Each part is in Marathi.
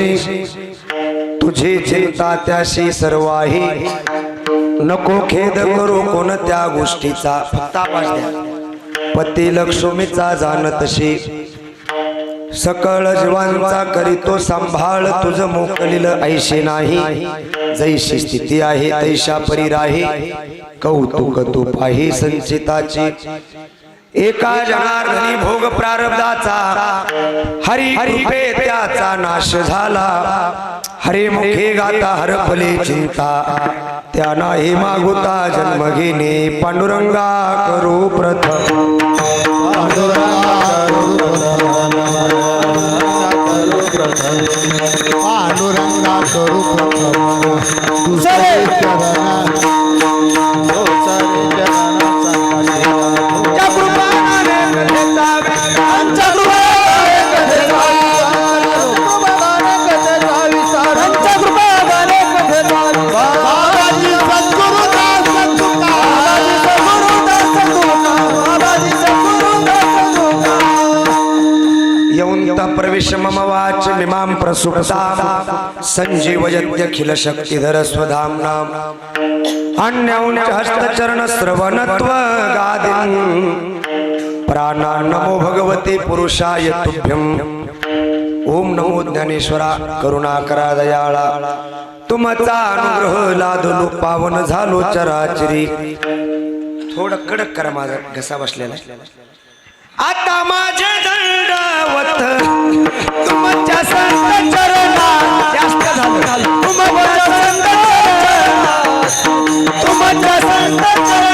हरिनाम तुझी चिंता त्याशी सर्वाही. नको खेद करू कोणत्या गोष्टीचा फक्त आवाज द्या पती लक्ष्मीचा जाणतशी सकळ जीवांचा करीतो सांभाळ तुझ मोकलील ऐशी नाही. जैशी स्थिती आहे तैशा परी राही. कौतुक तू पाही संचिताची. एका जनार्दनी भोग प्रारब्धाचा हरी कृपे त्याचा नाश झाला. हरे मुखे गाता हरपले चिंता. त्या नाही मागुता जन्म घेणे पांडुरंगा करू प्रथम. पांडुरंगा करू प्रथम. दुसरे चरण हो वैशमवाच मिमां प्रसुप्ता सञ्जीवयत्यखिल शक्तिधर स्वधाम्नाम् अन्यौञ्च हस्तचरण श्रवणत्व प्राणा नमो भगवते पुरुषाय तुभ्यम्। ओम नमो ज्ञानेश्वरा करुणा करा दयाळा तुमचा अनुग्रह लादलो पावन झालो चराचरी। थोडं कडक करा माझा घसा बसलेला. आता माझे दंडवत. तुमच्या संत चरणा जास्त झालं. तुमच्या संत चरणा तुमच्या संत चरणा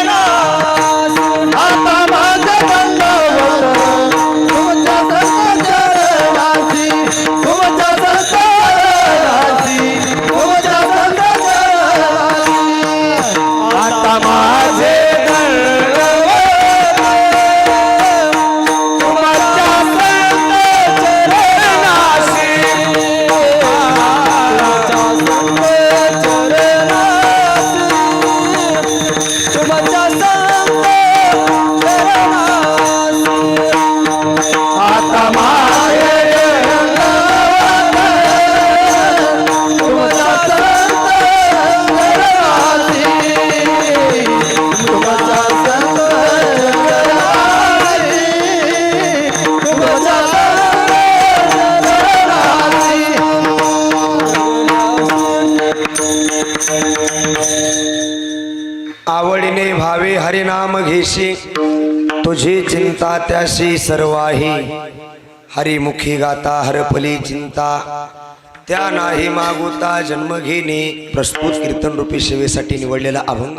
चिंता त्याशी सर्वाही. हरिमुखी गाता हरपली चिंता. त्या नाही मागुता जन्म घेणे प्रस्तुत कीर्तन रूपी सेवेसाठी निवडलेला अभंग.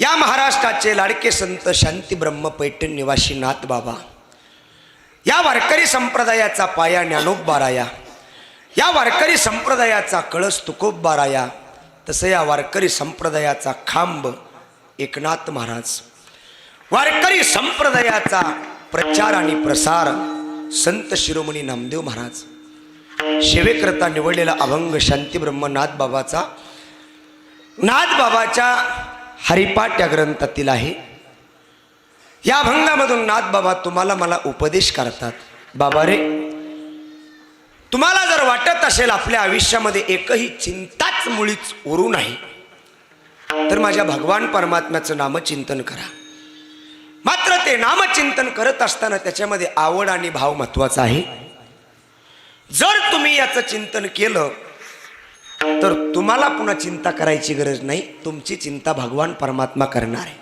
या महाराष्ट्राचे लाडके संत शांती ब्रह्म पैठण निवासी नाथ बाबा. या वारकरी संप्रदायाचा पाया ज्ञानोबाराया या वारकरी संप्रदायाचा कळस तुकोबाराया तसं या वारकरी संप्रदायाचा खांब एकनाथ महाराज. वारकरी संप्रदायाचा प्रचार आणि प्रसार संत शिरोमणी नामदेव महाराज सेवेकरता निवडलेला अभंग शांती ब्रह्मनाथ बाबाचा. नाथ बाबाच्या हरिपाठ या ग्रंथातील आहे. या अभंगामधून नाथ बाबा तुम्हाला मला उपदेश करतात. बाबा रे तुम्हाला जर वाटत असेल आपल्या आयुष्यामध्ये एकही चिंताच मुळीच उरू नाही तर माझ्या भगवान परमात्म्याचं नामचिंतन करा. ते नामचिंतन करत असताना त्याच्यामध्ये आवड आणि भाव महत्त्वाचा आहे. जर तुम्ही याचं चिंतन केलं तर तुम्हाला पुन्हा चिंता करायची गरज नाही. तुमची चिंता भगवान परमात्मा करणार आहे.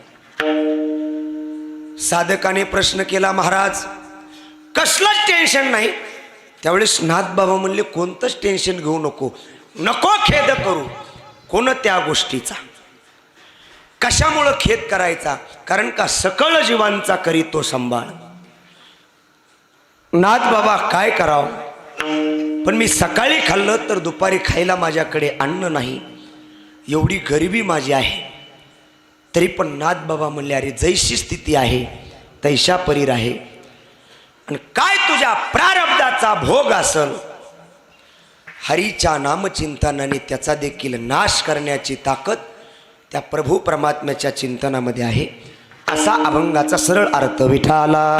साधकाने प्रश्न केला महाराज कसलंच टेन्शन नाही. त्यावेळेस नाथ बाबा म्हणले कोणतंच टेन्शन घेऊ नको. नको खेद करू. कोणत्या गोष्टीचा? कशामुळं खेद करायचा? कारण का सकळ जीवांचा करी तो सांभाळ. नाथ बाबा काय करावं? पण मी सकाळी खाल्लं तर दुपारी खायला माझ्याकडे अन्न नाही. एवढी गरिबी माझी आहे. तरी पण नाथ बाबा म्हणले अरे जैशी स्थिती आहे तैशा परीर आहे. आणि काय तुझ्या प्रारब्धाचा भोग असल? हरीच्या नामचिंतनाने त्याचा देखील नाश करण्याची ताकद त्या प्रभू परमात्म्याच्या चिंतनामध्ये आहे. असा अभंगाचा सरळ अर्थ विठाला.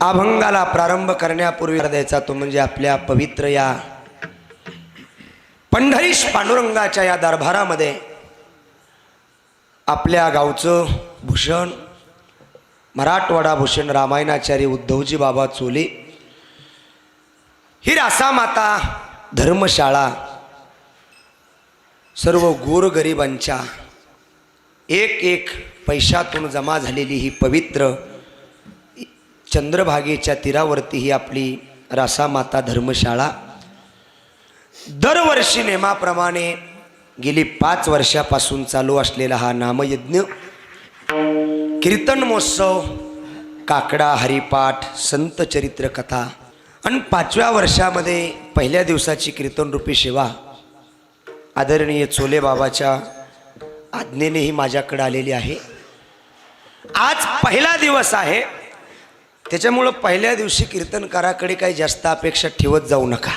अभंगाला प्रारंभ करण्यापूर्वी द्यायचा तो म्हणजे आपल्या पवित्र या पंढरीश पांडुरंगाच्या या दरबारामध्ये आपल्या गावचं भूषण मराठवाडा भूषण रामायणाचार्य उद्धवजी बाबा चोले ही रासामाता धर्मशाळा सर्व गोरगरिबांच्या एक एक पैशातून जमा झालेली ही पवित्र चंद्रभागेच्या तीरावरती ही आपली रासामाता धर्मशाळा. दरवर्षी नेमाप्रमाणे गेली पाच वर्षापासून चालू असलेला हा नामयज्ञ. कीर्तन महोत्सव काकडा हरिपाठ संत चरित्र कथा आणि पाचव्या वर्षामध्ये पहिल्या दिवसाची कीर्तनरूपी सेवा आदरणीय चोले बाबाच्या आज्ञेनेही माझ्याकडे आलेली आहे. आज पहिला दिवस आहे. त्याच्यामुळं पहिल्या दिवशी कीर्तनकाराकडे काही जास्त अपेक्षा ठेवत जाऊ नका.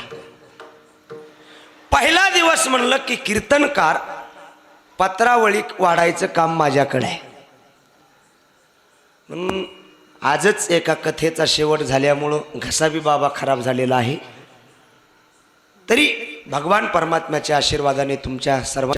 पहिला दिवस म्हणलं की कीर्तनकार पत्रावळी वाढायचं काम माझ्याकडे आहे. म्हणून आजच एका कथेचा शेवट झाल्यामुळं घसाबी बाबा खराब झालेला आहे. तरी भगवान परमात्म्याच्या आशीर्वादाने तुमच्या सर्व